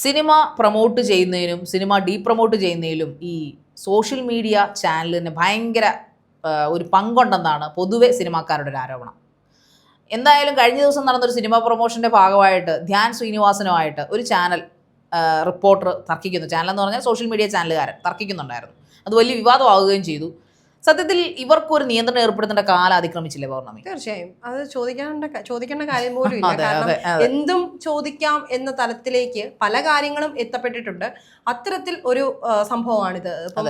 Cinema promote ചെയ്യുന്നതിനും cinema depromote ചെയ്യുന്നതിലും ഈ സോഷ്യൽ മീഡിയ ചാനലിന് ഭയങ്കര ഒരു പങ്കുണ്ടെന്നാണ് പൊതുവെ സിനിമാക്കാരുടെ ഒരു ആരോപണം. എന്തായാലും കഴിഞ്ഞ ദിവസം നടന്നൊരു സിനിമ പ്രൊമോഷന്റെ ഭാഗമായിട്ട് ധ്യാൻ ശ്രീനിവാസനുമായിട്ട് ഒരു ചാനൽ റിപ്പോർട്ടർ തർക്കിക്കുന്നു. ചാനൽ എന്ന് പറഞ്ഞാൽ സോഷ്യൽ മീഡിയ ചാനലുകാരൻ തർക്കിക്കുന്നുണ്ടായിരുന്നു. അത് വലിയ വിവാദമാവുകയും ചെയ്തു. സത്യത്തിൽ ഇവർക്ക് ഒരു നിയന്ത്രണം ഏർപ്പെടുത്തേണ്ട കാലം അതിക്രമിച്ചില്ലേ പൗർണമി? തീർച്ചയായും. അത് ചോദിക്കേണ്ട ചോദിക്കേണ്ട കാര്യം പോലും ഇല്ല. കാരണം. എന്തും ചോദിക്കാം എന്ന തലത്തിലേക്ക് പല കാര്യങ്ങളും എത്തപ്പെട്ടിട്ടുണ്ട്. അത്തരത്തിൽ ഒരു സംഭവമാണിത്. ഇപ്പം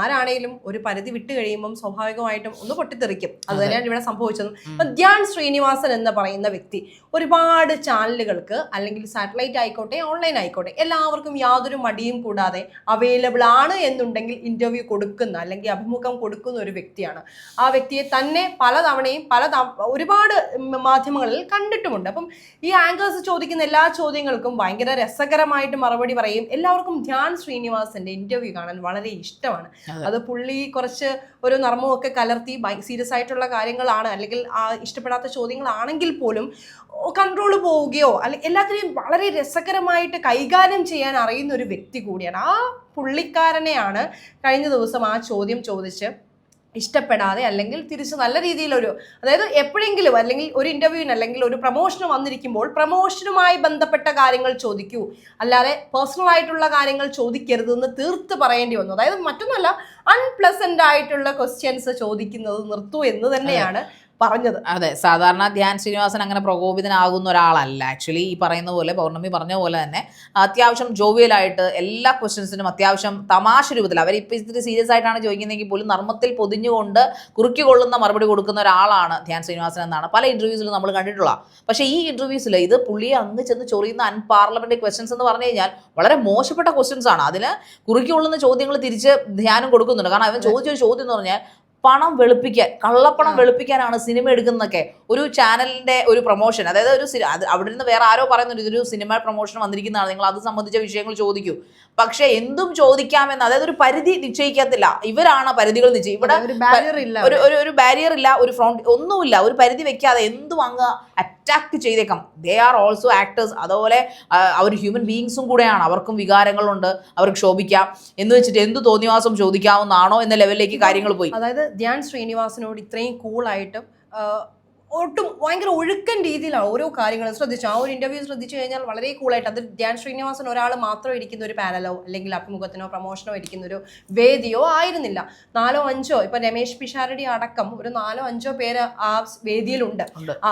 ആരാണേലും ഒരു പരിധി വിട്ടു കഴിയുമ്പം സ്വാഭാവികമായിട്ടും ഒന്ന് പൊട്ടിത്തെറിക്കും. അത് തന്നെയാണ് ഇവിടെ സംഭവിച്ചത്. ഇപ്പൊ ധ്യാൻ ശ്രീനിവാസൻ എന്ന് പറയുന്ന വ്യക്തി ഒരുപാട് ചാനലുകൾക്ക് അല്ലെങ്കിൽ സാറ്റലൈറ്റ് ആയിക്കോട്ടെ ഓൺലൈൻ ആയിക്കോട്ടെ എല്ലാവർക്കും യാതൊരു മടിയും കൂടാതെ അവൈലബിൾ ആണ് എന്നുണ്ടെങ്കിൽ ഇന്റർവ്യൂ കൊടുക്കുന്ന അല്ലെങ്കിൽ അഭിമുഖം കൊടുക്കുന്ന ഒരു വ്യക്തിയാണ്. ആ വ്യക്തിയെ തന്നെ പലതവണയും പല ഒരുപാട് മാധ്യമങ്ങളിൽ കണ്ടിട്ടുമുണ്ട്. അപ്പം ഈ ആങ്കേഴ്സ് ചോദിക്കുന്ന എല്ലാ ചോദ്യങ്ങൾക്കും ഭയങ്കര രസകരമായിട്ട് മറുപടി പറയും. എല്ലാവർക്കും ധ്യാൻ ശ്രീനിവാസന്റെ ഇന്റർവ്യൂ കാണാൻ വളരെ ഇഷ്ടമാണ്. അത്. പുള്ളി കുറച്ച് ഒരു നർമ്മമൊക്കെ കലർത്തി സീരിയസ് ആയിട്ടുള്ള കാര്യങ്ങളാണ്. അല്ലെങ്കിൽ ആ ഇഷ്ടപ്പെടാത്ത ചോദ്യങ്ങളാണെങ്കിൽ പോലും കൺട്രോൾ പോവുകയോ അല്ലെങ്കിൽ എല്ലാത്തിനെയും വളരെ രസകരമായിട്ട് കൈകാര്യം ചെയ്യാൻ അറിയുന്ന ഒരു വ്യക്തി കൂടിയാണ്. ആ പുള്ളിക്കാരനെയാണ് കഴിഞ്ഞ ദിവസം ആ ചോദ്യം ചോദിച്ച് ഇഷ്ടപ്പെടാതെ അല്ലെങ്കിൽ തിരിച്ച് നല്ല രീതിയിലൊരു അതായത് എപ്പോഴെങ്കിലും അല്ലെങ്കിൽ ഒരു ഇന്റർവ്യൂവിന് അല്ലെങ്കിൽ ഒരു പ്രമോഷന് വന്നിരിക്കുമ്പോൾ പ്രമോഷനുമായി ബന്ധപ്പെട്ട കാര്യങ്ങൾ ചോദിക്കൂ. അല്ലാതെ പേഴ്സണൽ ആയിട്ടുള്ള കാര്യങ്ങൾ ചോദിക്കരുത് എന്ന് തീർത്ത് പറയേണ്ടി വന്നു. അതായത് മറ്റൊന്നല്ല അൺപ്ലസന്റ് ആയിട്ടുള്ള ക്വസ്റ്റ്യൻസ് ചോദിക്കുന്നത് നിർത്തൂ എന്ന് തന്നെയാണ് പറഞ്ഞത്. അതെ സാധാരണ ധ്യാൻ ശ്രീനിവാസൻ അങ്ങനെ പ്രകോപിതനാകുന്ന ഒരാളല്ല. ആക്ച്വലി ഈ പറയുന്ന പോലെ പൗർണമി പറഞ്ഞ പോലെ തന്നെ അത്യാവശ്യം ജോവിയലായിട്ട് എല്ലാ ക്വസ്റ്റ്യൻസിനും അത്യാവശ്യം തമാശ രൂപത്തിൽ അവരിപ്പോൾ ഇത്തിരി സീരിയസ് ആയിട്ടാണ് ചോദിക്കുന്നതെങ്കിൽ പോലും നർമ്മത്തിൽ പൊതിഞ്ഞുകൊണ്ട് കുറുക്കി കൊള്ളുന്ന മറുപടി കൊടുക്കുന്ന ഒരാളാണ് ധ്യാൻ ശ്രീനിവാസൻ എന്നാണ് പല ഇന്റർവ്യൂസിലും നമ്മൾ കണ്ടിട്ടുള്ള. പക്ഷേ ഈ ഇന്റർവ്യൂസിൽ ഇത് പുള്ളിയെ അങ്ങ് ചെന്ന് ചൊറിയുന്ന അൺപാർലമെന്ററി ക്വസ്റ്റ്യൻസ് എന്ന് പറഞ്ഞു കഴിഞ്ഞാൽ വളരെ മോശപ്പെട്ട ക്വസ്റ്റ്യൻസ് ആണ്. അതിന് കുറുക്കി കൊള്ളുന്ന ചോദ്യങ്ങൾ തിരിച്ച് ധ്യാനം കൊടുക്കുന്നുണ്ട്. കാരണം അവൻ ചോദിച്ചൊരു ചോദ്യം എന്ന് പറഞ്ഞാൽ പണം വെളുപ്പിക്കാൻ കള്ളപ്പണം. വെളുപ്പിക്കാനാണ് സിനിമ എടുക്കുന്നതൊക്കെ. ഒരു ചാനലിന്റെ ഒരു പ്രൊമോഷൻ അതായത് ഒരു അവിടെ നിന്ന് വേറെ ആരോ പറയുന്നുണ്ട് ഇതൊരു സിനിമ പ്രൊമോഷൻ വന്നിരിക്കുന്നതാണ് നിങ്ങൾ അത് സംബന്ധിച്ച വിഷയങ്ങൾ ചോദിക്കൂ. പക്ഷേ എന്തും ചോദിക്കാമെന്ന് അതായത് ഒരു പരിധി നിശ്ചയിക്കത്തില്ല. ഇവരാണ് പരിധികൾ നിശ്ചയിക്കുക ഇവിടെ ഒരു ഒരു ബാരിയർ ഇല്ല ഒരു ഫ്രോണ്ട് ഒന്നുമില്ല. ഒരു പരിധി വെക്കാതെ എന്തും അങ്ങ് അറ്റാക്ക് ചെയ്തേക്കാം. ദേ ആർ ഓൾസോ ആക്ടേഴ്സ് അതുപോലെ അവർ ഹ്യൂമൻ ബീങ്സും കൂടെയാണ്. അവർക്കും വികാരങ്ങളുണ്ട്. അവർക്ക് ശോഭിക്കാം. എന്ന് വെച്ചിട്ട് എന്ത് തോന്നിവാസം ചോദിക്കാവുന്നതാണോ എന്ന ലെവലിലേക്ക് കാര്യങ്ങൾ പോയി. അതായത് ധ്യാൻ ശ്രീനിവാസനോട് ഇത്രയും കൂളായിട്ടും ഒട്ടും ഭയങ്കര ഒഴുക്കൻ രീതിയിലാണ് ഓരോ കാര്യങ്ങളും. ശ്രദ്ധിച്ചു? ആ ഒരു ഇന്റർവ്യൂ ശ്രദ്ധിച്ചു കഴിഞ്ഞാൽ വളരെ കൂളായിട്ട് അത് ധ്യാൻ ശ്രീനിവാസൻ ഒരാൾ മാത്രം ഇരിക്കുന്ന ഒരു പാനലോ അല്ലെങ്കിൽ അഭിമുഖത്തിനോ പ്രമോഷനോ ഇരിക്കുന്ന ഒരു വേദിയോ ആയിരുന്നില്ല. നാലോ അഞ്ചോ ഇപ്പൊ രമേശ് പിഷാരടി അടക്കം ഒരു നാലോ അഞ്ചോ പേര് ആ വേദിയിലുണ്ട്.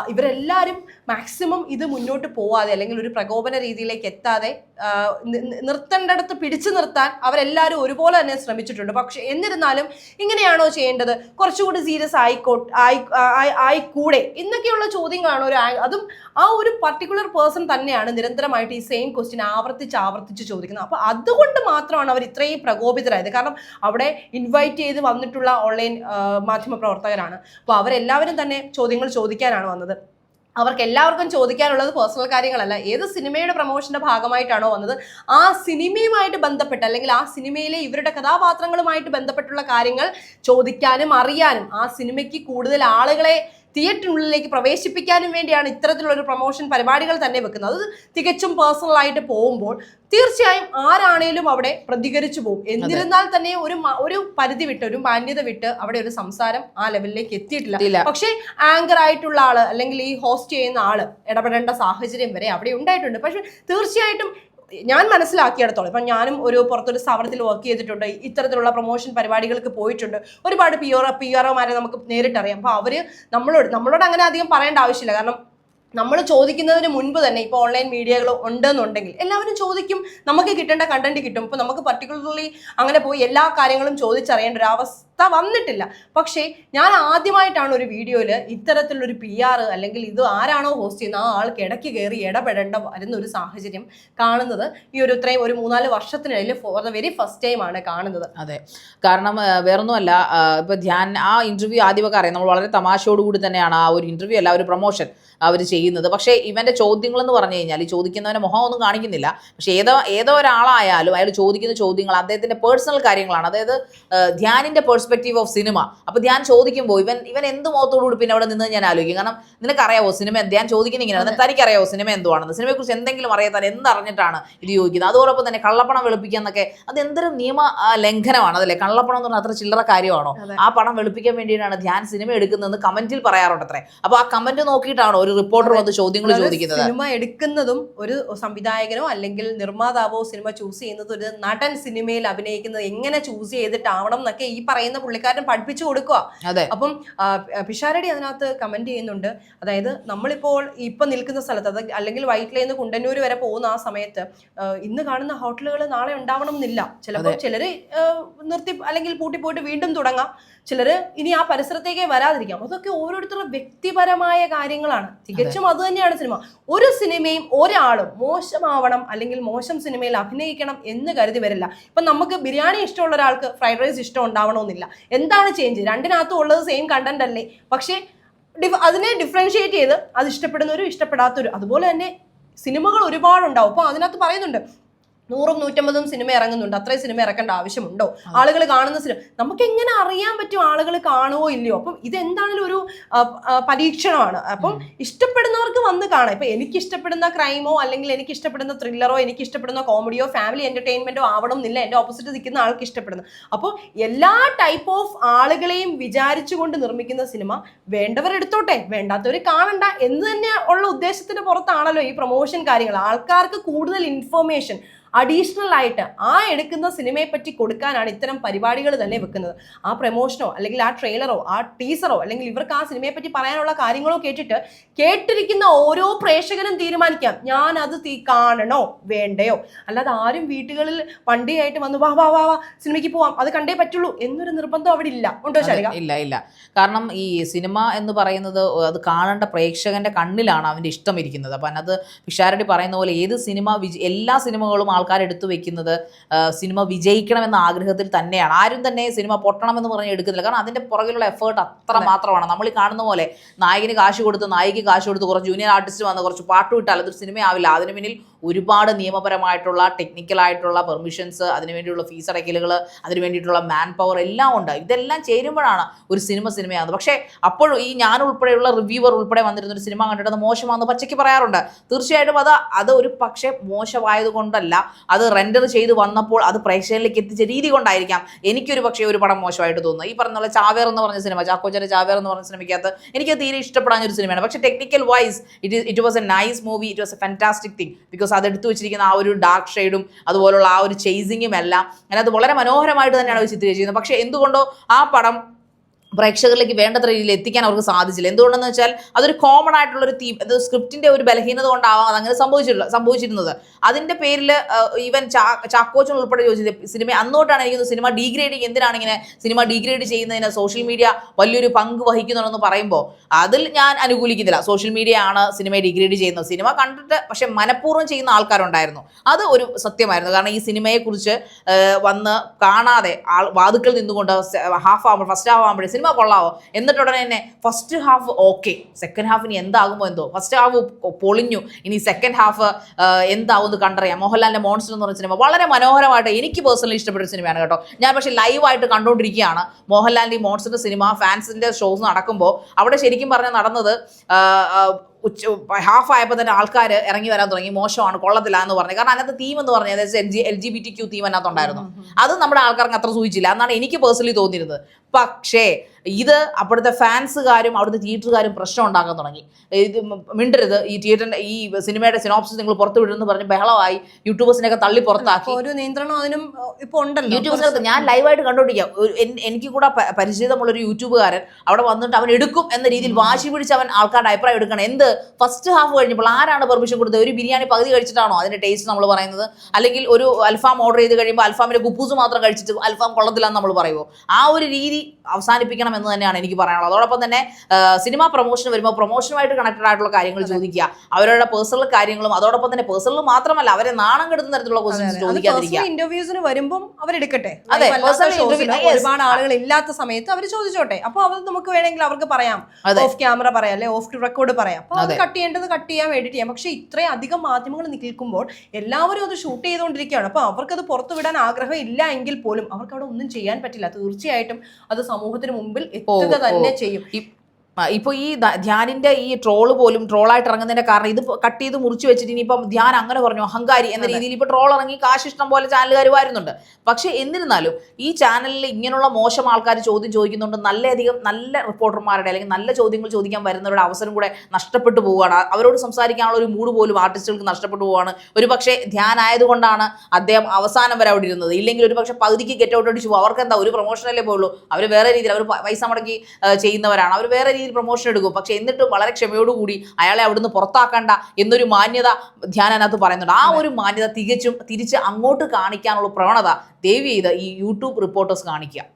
ഇവരെല്ലാവരും മാക്സിമം ഇത് മുന്നോട്ട് പോവാതെ അല്ലെങ്കിൽ ഒരു പ്രകോപന രീതിയിലേക്ക് എത്താതെ നിർത്തേണ്ടടുത്ത് പിടിച്ചു നിർത്താൻ അവരെല്ലാവരും ഒരുപോലെ തന്നെ ശ്രമിച്ചിട്ടുണ്ട്. പക്ഷെ എന്നിരുന്നാലും ഇങ്ങനെയാണോ ചെയ്യേണ്ടത്? കുറച്ചുകൂടി സീരിയസ് ആയിക്കോട്ടെ ആയി ആയി- ആയിക്കൂടെ? എന്നൊക്കെയുള്ള ചോദ്യങ്ങളാണ് ഒരു അതും ആ ഒരു പർട്ടിക്കുലർ പേഴ്സൺ തന്നെയാണ് നിരന്തരമായിട്ട് ഈ സെയിം ക്വസ്റ്റ്യൻ ആവർത്തിച്ച് ആവർത്തിച്ച് ചോദിക്കുന്നത്. അപ്പോൾ അതുകൊണ്ട് മാത്രമാണ് അവർ ഇത്രയും പ്രകോപിതരായത്. കാരണം അവിടെ ഇൻവൈറ്റ് ചെയ്ത് വന്നിട്ടുള്ള ഓൺലൈൻ മാധ്യമ പ്രവർത്തകരാണ്. അപ്പോൾ അവരെല്ലാവരും തന്നെ ചോദ്യങ്ങൾ ചോദിക്കാനാണ് വന്നത്. അവർക്ക് എല്ലാവർക്കും ചോദിക്കാനുള്ളത് പേഴ്സണൽ കാര്യങ്ങളല്ല. ഏത് സിനിമയുടെ പ്രൊമോഷന്റെ ഭാഗമായിട്ടാണോ വന്നത്. ആ സിനിമയുമായിട്ട് ബന്ധപ്പെട്ട് അല്ലെങ്കിൽ ആ സിനിമയിലെ ഇവരുടെ കഥാപാത്രങ്ങളുമായിട്ട് ബന്ധപ്പെട്ടുള്ള കാര്യങ്ങൾ ചോദിക്കാനും അറിയാനും ആ സിനിമയ്ക്ക് കൂടുതൽ ആളുകളെ തിയേറ്ററിനുള്ളിലേക്ക് പ്രവേശിപ്പിക്കാനും വേണ്ടിയാണ് ഇത്തരത്തിലുള്ള ഒരു പ്രൊമോഷൻ പരിപാടികൾ തന്നെ വെക്കുന്നത്. അത് തികച്ചും പേഴ്സണൽ ആയിട്ട് പോകുമ്പോൾ തീർച്ചയായും ആരാണേലും അവിടെ പ്രതികരിച്ചു പോകും. എന്നിരുന്നാൽ തന്നെ ഒരു ഒരു പരിധി വിട്ട് ഒരു മാന്യത വിട്ട് അവിടെ ഒരു സംസാരം ആ ലെവലിലേക്ക് എത്തിയിട്ടില്ല. പക്ഷേ ആങ്കർ ആയിട്ടുള്ള ആൾ അല്ലെങ്കിൽ ഈ ഹോസ്റ്റ് ചെയ്യുന്ന ആൾ ഇടപെടേണ്ട സാഹചര്യം വരെ അവിടെ ഉണ്ടായിട്ടുണ്ട്. പക്ഷെ തീർച്ചയായിട്ടും ഞാൻ മനസ്സിലാക്കിയിടത്തോളം. ഇപ്പം ഞാനും ഒരു പുറത്തൊരു സ്ഥാപനത്തിൽ വർക്ക് ചെയ്തിട്ടുണ്ട്. ഇത്തരത്തിലുള്ള പ്രൊമോഷൻ പരിപാടികൾക്ക് പോയിട്ടുണ്ട്. ഒരുപാട് പി ഒ പി ആർഒമാരെ നമുക്ക് നേരിട്ടറിയാം. അപ്പോൾ അവർ നമ്മളോട് നമ്മളോട് അങ്ങനെ അധികം പറയേണ്ട ആവശ്യമില്ല. കാരണം നമ്മൾ ചോദിക്കുന്നതിന് മുൻപ് തന്നെ ഇപ്പോൾ ഓൺലൈൻ മീഡിയകൾ ഉണ്ടെന്നുണ്ടെങ്കിൽ എല്ലാവരും ചോദിക്കും. നമുക്ക് കിട്ടേണ്ട കണ്ടന്റ് കിട്ടും. ഇപ്പോൾ നമുക്ക് പർട്ടിക്കുലർലി അങ്ങനെ പോയി എല്ലാ കാര്യങ്ങളും ചോദിച്ചറിയേണ്ട ഒരു അവസ്ഥ വന്നിട്ടില്ല. പക്ഷേ ഞാൻ ആദ്യമായിട്ടാണ് ഒരു വീഡിയോയിൽ ഇത്തരത്തിലൊരു പി ആർ അല്ലെങ്കിൽ ഇത് ആരാണോ ഹോസ്റ്റ് ചെയ്യുന്ന ആ ആൾക്ക് ഇടയ്ക്ക് കയറി ഇടപെടേണ്ട വരുന്ന ഒരു സാഹചര്യം കാണുന്നത് ഈ ഒരു ഇത്രയും ഒരു മൂന്നാൽ വർഷത്തിനിടയിൽ for the very first time ആണ് കാണുന്നത്. അതെ. കാരണം വേറൊന്നുമല്ല ഇപ്പൊ ധ്യാൻ ആ ഇന്റർവ്യൂ ആദ്യമൊക്കെ അറിയാം. നമ്മൾ വളരെ തമാശയോടുകൂടി തന്നെയാണ് ആ ഒരു ഇന്റർവ്യൂ അല്ല ഒരു പ്രൊമോഷൻ അവർ ചെയ്യുന്നത്. പക്ഷേ ഇവന്റെ ചോദ്യങ്ങൾ എന്ന് പറഞ്ഞു കഴിഞ്ഞാൽ ഈ ചോദിക്കുന്നവന്റെ മുഖം ഒന്നും കാണിക്കുന്നില്ല. പക്ഷേ ഏതോ ഏതോ ഒരാളായാലും അയാൾ ചോദിക്കുന്ന ചോദ്യങ്ങൾ അദ്ദേഹത്തിന്റെ പേഴ്സണൽ കാര്യങ്ങളാണ്. അതായത് ധ്യാനിന്റെ പേഴ്സണൽ പെർസ്പെക്റ്റീവ് ഓഫ് സിനിമ അപ്പൊ ഞാൻ ചോദിക്കുമ്പോൾ ഇവൻ ഇവൻ എന്ത് മുഖത്തോടുകൂടി പിന്നെ അവിടെ നിന്ന് ഞാൻ ആലോചിക്കും. കാരണം നിനക്കറിയാവോ സിനിമ ഞാൻ ചോദിക്കുന്ന ഇങ്ങനെയാണ്. തനിക്കറിയാവോ സിനിമ എന്തുവാണെന്ന്? സിനിമയെ കുറിച്ച് എന്തെങ്കിലും അറിയാത്താൻ എന്തറിഞ്ഞിട്ടാണ് ഇത് ചോദിക്കുന്നത്? അതോടൊപ്പം തന്നെ കള്ളപ്പണം വെളുപ്പിക്കുക എന്നൊക്കെ അത് എന്തൊരു നിയമ ലംഘനമാണ് അതല്ലേ? കള്ളപ്പണം എന്ന് പറഞ്ഞാൽ അത്ര ചില്ലറ കാര്യമാണോ? ആ പണം വെളുപ്പിക്കാൻ വേണ്ടിയിട്ടാണ് ധ്യാൻ സിനിമ എടുക്കുന്നതെന്ന് കമന്റിൽ പറയാറുണ്ട് അത്രേ അപ്പൊ ആ കമന്റ് നോക്കിയിട്ടാണ് ഒരു റിപ്പോർട്ടർ വന്ന് ചോദ്യങ്ങൾ ചോദിക്കുന്നത്. സിനിമ എടുക്കുന്നതും ഒരു സംവിധായകനോ അല്ലെങ്കിൽ നിർമ്മാതാവോ സിനിമ ചൂസ് ചെയ്യുന്നത് ഒരു നടൻ സിനിമയിൽ അഭിനയിക്കുന്നത് എങ്ങനെ ചൂസ് ചെയ്തിട്ടാവണം എന്നൊക്കെ ഈ പറയുന്ന പുള്ളിക്കാരൻ പഠിപ്പിച്ചു കൊടുക്കുക അപ്പം പിഷാരടി അതിനകത്ത് കമന്റ് ചെയ്യുന്നുണ്ട്. അതായത് നമ്മളിപ്പോൾ ഇപ്പൊ നിൽക്കുന്ന സ്ഥലത്ത് അത് അല്ലെങ്കിൽ വൈറ്റിലെ നിന്ന് കുണ്ടന്നൂർ വരെ പോകുന്ന ആ സമയത്ത് ഇന്ന് കാണുന്ന ഹോട്ടലുകൾ നാളെ ഉണ്ടാവണം എന്നില്ല ചിലപ്പോൾ ചിലര് നിർത്തി അല്ലെങ്കിൽ പൂട്ടി പോയിട്ട് വീണ്ടും തുടങ്ങാം. ചിലര് ഇനി ആ പരിസരത്തേക്കേ വരാതിരിക്കാം. അതൊക്കെ ഓരോരുത്തരുടെ വ്യക്തിപരമായ കാര്യങ്ങളാണ്. തികച്ചും അത് തന്നെയാണ് സിനിമ. ഒരു സിനിമയും ഒരാളും മോശമാവണം അല്ലെങ്കിൽ മോശം സിനിമയിൽ അഭിനയിക്കണം എന്ന് കരുതി വരില്ല. ഇപ്പൊ നമുക്ക് ബിരിയാണി ഇഷ്ടമുള്ള ഒരാൾക്ക് ഫ്രൈഡ് റൈസ് ഇഷ്ടം ഉണ്ടാവണമെന്നില്ല. എന്താണ് ചേഞ്ച് രണ്ടിനകത്തും ഉള്ളത് സെയിം കണ്ടന്റ് അല്ലേ? പക്ഷേ ഡിഫ് അതിനെ ഡിഫറൻഷിയേറ്റ് ചെയ്ത് അത് ഇഷ്ടപ്പെടുന്നവരും ഇഷ്ടപ്പെടാത്തവരും. അതുപോലെ തന്നെ സിനിമകൾ ഒരുപാടുണ്ടാവും. അപ്പോൾ അതിനകത്ത് പറയുന്നുണ്ട് നൂറും നൂറ്റമ്പതും സിനിമ ഇറങ്ങുന്നുണ്ട്. അത്രയും സിനിമ ഇറക്കേണ്ട ആവശ്യമുണ്ടോ? ആളുകൾ കാണുന്ന സിനിമ നമുക്ക് എങ്ങനെ അറിയാൻ പറ്റും ആളുകൾ കാണുമോ ഇല്ലയോ? അപ്പം ഇത് എന്താണെങ്കിലും ഒരു പരീക്ഷണമാണ്. അപ്പം ഇഷ്ടപ്പെടുന്നവർക്ക് വന്ന് കാണാം. ഇപ്പം എനിക്ക് ഇഷ്ടപ്പെടുന്ന ക്രൈമോ അല്ലെങ്കിൽ എനിക്ക് ഇഷ്ടപ്പെടുന്ന ത്രില്ലറോ എനിക്ക് ഇഷ്ടപ്പെടുന്ന കോമഡിയോ ഫാമിലി എന്റർടൈൻമെന്റോ ആവണം എന്നില്ല എന്റെ ഓപ്പോസിറ്റ് നിൽക്കുന്ന ആൾക്ക് ഇഷ്ടപ്പെടുന്നു അപ്പോൾ എല്ലാ ടൈപ്പ് ഓഫ് ആളുകളെയും വിചാരിച്ചുകൊണ്ട് നിർമ്മിക്കുന്ന സിനിമ വേണ്ടവർ എടുത്തോട്ടെ. വേണ്ടാത്തവർ കാണണ്ട എന്ന് തന്നെ ഉള്ള ഉദ്ദേശത്തിന് പുറത്താണല്ലോ ഈ പ്രൊമോഷൻ കാര്യങ്ങൾ. ആൾക്കാർക്ക് കൂടുതൽ ഇൻഫർമേഷൻ അഡീഷണൽ ആയിട്ട് ആ എടുക്കുന്ന സിനിമയെ പറ്റി കൊടുക്കാനാണ് ഇത്തരം പരിപാടികൾ തന്നെ വെക്കുന്നത്. ആ പ്രൊമോഷനോ അല്ലെങ്കിൽ ആ ട്രെയിലറോ ആ ടീസറോ അല്ലെങ്കിൽ ഇവർക്ക് ആ സിനിമയെ പറ്റി പറയാനുള്ള കാര്യങ്ങളോ കേട്ടിട്ട് കേട്ടിരിക്കുന്ന ഓരോ പ്രേക്ഷകനും തീരുമാനിക്കാം. ഞാൻ അത് തീ കാണണോ? വേണ്ടയോ? അല്ലാതെ ആരും വീട്ടുകളിൽ വണ്ടിയായിട്ട് വന്ന് വാ വാ വാ വാ സിനിമയ്ക്ക് പോവാം. അത് കണ്ടേ പറ്റുള്ളൂ. എന്നൊരു നിർബന്ധം അവിടെ ഇല്ല. ഉണ്ടോ ശരി ഇല്ല ഇല്ല. കാരണം ഈ സിനിമ എന്ന് പറയുന്നത് അത് കാണേണ്ട പ്രേക്ഷകന്റെ കണ്ണിലാണ് അവന്റെ ഇഷ്ടം ഇരിക്കുന്നത്. അപ്പം അതിനകത്ത് വിഷാരടി പറയുന്ന പോലെ ഏത് സിനിമ എല്ലാ സിനിമകളും ആൾക്കാർ എടുത്തു വെക്കുന്നത് സിനിമ വിജയിക്കണമെന്ന ആഗ്രഹത്തിൽ തന്നെയാണ്. ആരും തന്നെ സിനിമ പൊട്ടണമെന്ന് പറഞ്ഞ് എടുക്കുന്നില്ല. കാരണം അതിന്റെ പുറകിലുള്ള എഫേർട്ട് അത്ര മാത്രമാണ്. നമ്മൾ ഈ കാണുന്ന പോലെ നായകന് കാശ് കൊടുത്ത് നായികയ്ക്ക് കാശ് കൊടുത്ത് കുറച്ച് ജൂനിയർ ആർട്ടിസ്റ്റ് വന്ന് കുറച്ച് പാട്ട് വിട്ടാൽ അതൊരു സിനിമയാവില്ല. അതിന് പിന്നിൽ ഒരുപാട് നിയമപരമായിട്ടുള്ള ടെക്നിക്കലായിട്ടുള്ള പെർമിഷൻസ് അതിനുവേണ്ടിയുള്ള ഫീസ് അടയ്ക്കലുകൾ അതിനു വേണ്ടിയിട്ടുള്ള മാൻ പവർ എല്ലാം ഉണ്ട്. ഇതെല്ലാം ചേരുമ്പോഴാണ് ഒരു സിനിമ സിനിമയാകുന്നത് പക്ഷേ അപ്പോഴും ഈ ഞാൻ ഉൾപ്പെടെയുള്ള റിവ്യൂവർ ഉൾപ്പെടെ വന്നിരുന്ന ഒരു സിനിമ കണ്ടിട്ട് അത് മോശമാണെന്ന് പച്ചയ്ക്ക് പറയാറുണ്ട്. തീർച്ചയായിട്ടും അത് അത് ഒരു പക്ഷേ മോശമായത് കൊണ്ടല്ല. അത് റെൻഡർ ചെയ്ത് വന്നപ്പോൾ അത് പ്രേക്ഷകരിലേക്ക് എത്തിച്ച രീതി കൊണ്ടായിരിക്കാം. എനിക്കൊരു പക്ഷേ ഒരു പടം മോശമായിട്ട് തോന്നുന്നത്. ഈ പറഞ്ഞ ചാവേർ എന്ന് പറഞ്ഞ സിനിമ ചാക്കോച്ചന്റെ ചാവേർ എന്ന് പറഞ്ഞ സിനിമയ്ക്കകത്ത് എനിക്ക് തീരെ ഇഷ്ടപ്പെടാൻ ഒരു സിനിമയാണ് പക്ഷേ technical wise it it was a nice movie it was a fantastic thing because അത് എടുത്തു വെച്ചിരിക്കുന്ന ആ ഒരു ഡാർക്ക് ഷെയ്ഡും അതുപോലുള്ള ആ ഒരു ചേസിങ്ങും എല്ലാം അതിനകത്ത് വളരെ മനോഹരമായിട്ട് തന്നെയാണ് ചിത്രീകരിച്ചിരിക്കുന്നത്. പക്ഷേ എന്തുകൊണ്ടോ ആ പടം പ്രേക്ഷകരിലേക്ക് വേണ്ടത്ര രീതിയിൽ എത്തിക്കാൻ അവർക്ക് സാധിച്ചില്ല. എന്തുകൊണ്ടെന്ന് വെച്ചാൽ അതൊരു കോമൺ ആയിട്ടുള്ള ഒരു തീം അത് സ്ക്രിപ്റ്റിന്റെ ഒരു ബലഹീനത കൊണ്ടാവാം അതങ്ങനെ സംഭവിച്ചിട്ടുള്ള സംഭവിച്ചിരുന്നത്. അതിന്റെ പേരിൽ ഈവൻ ചാക്കോച്ചൻ ഉൾപ്പെടെ ചോദിച്ചത് സിനിമ അന്നോട്ടാണ് എനിക്ക് സിനിമ ഡീഗ്രേഡിങ് എന്തിനാണ് ഇങ്ങനെ സിനിമ ഡീഗ്രേഡ് ചെയ്യുന്നതിന് സോഷ്യൽ മീഡിയ വലിയൊരു പങ്ക് വഹിക്കുന്നുണ്ടെന്ന് പറയുമ്പോൾ അതിൽ ഞാൻ അനുകൂലിക്കുന്നില്ല. സോഷ്യൽ മീഡിയ ആണ് സിനിമയെ ഡിഗ്രേഡ് ചെയ്യുന്നത്. സിനിമ കണ്ടിട്ട് പക്ഷെ മനഃപൂർവം ചെയ്യുന്ന ആൾക്കാരുണ്ടായിരുന്നു. അത് ഒരു സത്യമായിരുന്നു. കാരണം ഈ സിനിമയെക്കുറിച്ച് വന്ന് കാണാതെ ആൾ വാതുക്കൾ നിന്നുകൊണ്ട് ഹാഫ് ആവുമ്പോൾ ഫസ്റ്റ് ഹാഫ് ആകുമ്പോഴേ സിനിമ കൊള്ളാവോ? എന്നിട്ട് ഉടനെ തന്നെ first half okay second half ഇനി എന്താകുമോ എന്തോ? ഫസ്റ്റ് ഹാഫ് പൊളിഞ്ഞു. ഇനി സെക്കൻഡ് ഹാഫ് എന്താവും എന്ന് കണ്ടറിയാം. മോഹൻലാലിന്റെ മോൺസ്റ്റർ എന്ന് പറഞ്ഞ സിനിമ വളരെ മനോഹരമായിട്ട് എനിക്ക് പേഴ്സണലി ഇഷ്ടപ്പെട്ട ഒരു സിനിമയാണ് കേട്ടോ. ഞാൻ പക്ഷേ ലൈവായിട്ട് കണ്ടുകൊണ്ടിരിക്കുകയാണ് മോഹൻലാലിന്റെ മോൺസ്റ്റർ സിനിമ ഫാൻസിന്റെ ഷോസ് നടക്കുമ്പോൾ അവിടെ ശരിക്കും പറഞ്ഞാൽ നടന്നത് ഉച്ച ഹാഫ് ആയപ്പോൾ തന്നെ ആൾക്കാർ ഇറങ്ങി വരാൻ തുടങ്ങി. മോശമാണ് കൊള്ളത്തില്ല എന്ന് പറഞ്ഞു. കാരണം അതിനകത്ത് തീം എന്ന് പറഞ്ഞത് L G L G B T Q theme അതിനകത്തുണ്ടായിരുന്നു. അത് നമ്മുടെ ആൾക്കാർക്ക് അത്ര സൂചിച്ചില്ല. എന്നാണ് എനിക്ക് പേഴ്സണലി തോന്നിയിരുന്നത്. പക്ഷേ ഇത് അവിടുത്തെ ഫാൻസുകാരും അവിടുത്തെ തിയേറ്ററുകാരും പ്രശ്നം ഉണ്ടാക്കാൻ തുടങ്ങി. ഇത് മിണ്ടരുത്. ഈ തിയേറ്ററിന്റെ ഈ സിനിമയുടെ സിനോപ്സിസ് നിങ്ങൾ പുറത്തു വിടുന്നു പറഞ്ഞ് ബഹളമായി യൂട്യൂബേഴ്സിനെയൊക്കെ തള്ളി പുറത്താക്കി. ഒരു നിയന്ത്രണം അതിനും ഇപ്പോൾ ഇപ്പൊ ഉണ്ടല്ലോ. യൂട്യൂബേഴ്സ് ഞാൻ ലൈവായിട്ട് കണ്ടുപിടിക്കാം എനിക്ക് കൂടെ പരിചിതമുള്ളൊരു പരിചിതമുള്ള ഒരു യൂട്യൂബുകാരൻ അവിടെ വന്നിട്ട് അവൻ എടുക്കും എന്ന രീതിയിൽ വാശി പിടിച്ച് അവൻ ആൾക്കാരുടെ അഭിപ്രായം എടുക്കണം. എന്ത്? ഫസ്റ്റ് ഹാഫ് കഴിഞ്ഞപ്പോൾ ആരാണ് പെർമിഷൻ കൊടുത്തത്? ഒരു ബിരിയാണി പകുതി കഴിച്ചിട്ടാണോ അതിന്റെ ടേസ്റ്റ് നമ്മൾ പറയുന്നത്? അല്ലെങ്കിൽ ഒരു അൽഫാം ഓർഡർ ചെയ്ത് കഴിയുമ്പോൾ അൽഫാമിന്റെ കുപ്പൂസ് മാത്രം കഴിച്ചിട്ട് അൽഫാം കൊള്ളത്തില്ല എന്ന് നമ്മൾ പറയുമോ ആ ഒരു രീതി അവസാനിപ്പിക്കണം എന്ന് തന്നെയാണ് എനിക്ക് പറയാനുള്ളത്. അതോടൊപ്പം തന്നെ സിനിമ പ്രൊമോഷൻ വരുമ്പോൾ പ്രൊമോഷനുമായിട്ട് കണക്റ്റഡ് ആയിട്ടുള്ള കാര്യങ്ങൾ ചോദിക്കുക. അവരുടെ പേഴ്സണൽ കാര്യങ്ങളും അതോടൊപ്പം തന്നെ പേഴ്സണൽ മാത്രമല്ല അവരെ നാണം കെടുത്തുന്ന തരത്തിലുള്ള ക്വസ്റ്റ്യൻസ് ചോദിക്കാതിരിക്കുക. പേഴ്സണൽ ഇന്റർവ്യൂസിന് വരുമ്പം അവരെടുക്കട്ടെ. അതെ. ഒരുപാട് ആളുകൾ ഇല്ലാത്ത സമയത്ത് അവർ ചോദിച്ചോട്ടെ. അപ്പൊ അവർ നമുക്ക് വേണമെങ്കിൽ അവർക്ക് പറയാം. ഓഫ് ക്യാമറ പറയാം അല്ലെ? ഓഫ് റെക്കോർഡ് പറയാം. അപ്പൊ അത് കട്ട് ചെയ്യേണ്ടത് കട്ട് ചെയ്യാൻ എഡിറ്റ് ചെയ്യാം. പക്ഷെ ഇത്രയും അധികം മാധ്യമങ്ങൾ നിൽക്കുമ്പോൾ എല്ലാവരും അത് ഷൂട്ട് ചെയ്തുകൊണ്ടിരിക്കുകയാണ്. അപ്പൊ അവർക്കത് പുറത്തു വിടാൻ ആഗ്രഹം ഇല്ല എങ്കിൽ പോലും അവർക്ക് അവിടെ ഒന്നും ചെയ്യാൻ പറ്റില്ല. തീർച്ചയായിട്ടും അത് സമൂഹത്തിന് മുമ്പിൽ എത്തുക ഓ, തന്നെ ചെയ്യും. ഈ- ആ, ഇപ്പൊ ഈ ധ്യാനിന്റെ ഈ ട്രോൾ പോലും ട്രോളായിട്ട് ഇറങ്ങുന്നതിന്റെ കാരണം ഇത് കട്ട് ചെയ്ത് മുറിച്ചു വെച്ചിട്ട് ഇനിയിപ്പം ധ്യാൻ അങ്ങനെ പറഞ്ഞു അഹങ്കാരി എന്ന രീതിയിൽ ഇപ്പൊ ട്രോൾ ഇറങ്ങി കാശ് ഇഷ്ടം പോലെ ചാനലുകാർ വരുന്നുണ്ട്. പക്ഷെ എന്നിരുന്നാലും ഈ ചാനലിൽ ഇങ്ങനെയുള്ള മോശം ആൾക്കാർ ചോദ്യം ചോദിക്കുന്നുണ്ട് നല്ലധികം നല്ല റിപ്പോർട്ടർമാരുടെ അല്ലെങ്കിൽ നല്ല ചോദ്യങ്ങൾ ചോദിക്കാൻ വരുന്നവരുടെ അവസരം കൂടെ നഷ്ടപ്പെട്ടു പോവുകയാണ്. അവരോട് സംസാരിക്കാനുള്ള ഒരു മൂഡ് പോലും ആർട്ടിസ്റ്റുകൾക്ക് നഷ്ടപ്പെട്ടു പോവുകയാണ്. ഒരു പക്ഷേ ധ്യാൻ ആയതുകൊണ്ടാണ് അദ്ദേഹം അവസാനം വരെ അവിടെ ഇരുന്നത്. ഇല്ലെങ്കിൽ ഒരു പക്ഷേ പകുതിക്ക് ഗെറ്റ് ഔട്ട് അടിച്ചു പോകും അവർക്ക് എന്താ ഒരു പ്രൊമോഷനല്ലേ പോയുള്ളൂ അവർ വേറെ രീതിയിൽ അവർ പൈസ മുടക്കി ചെയ്യുന്നവരാണ്. അവർ വേറെ രീതിയിൽ പ്രൊമോഷൻ എടുക്കും. പക്ഷെ എന്നിട്ടും വളരെ ക്ഷമയോടുകൂടി അയാളെ അവിടുന്ന് പുറത്താക്കണ്ട എന്നൊരു മാന്യത ധ്യാൻ അതിനകത്ത് പറയുന്നുണ്ട്. ആ ഒരു മാന്യത തികച്ചും തിരിച്ച് അങ്ങോട്ട് കാണിക്കാനുള്ള പ്രവണത ദേവി ചെയ്ത് ഈ യൂട്യൂബ് റിപ്പോർട്ടേഴ്സ് കാണിക്കുക.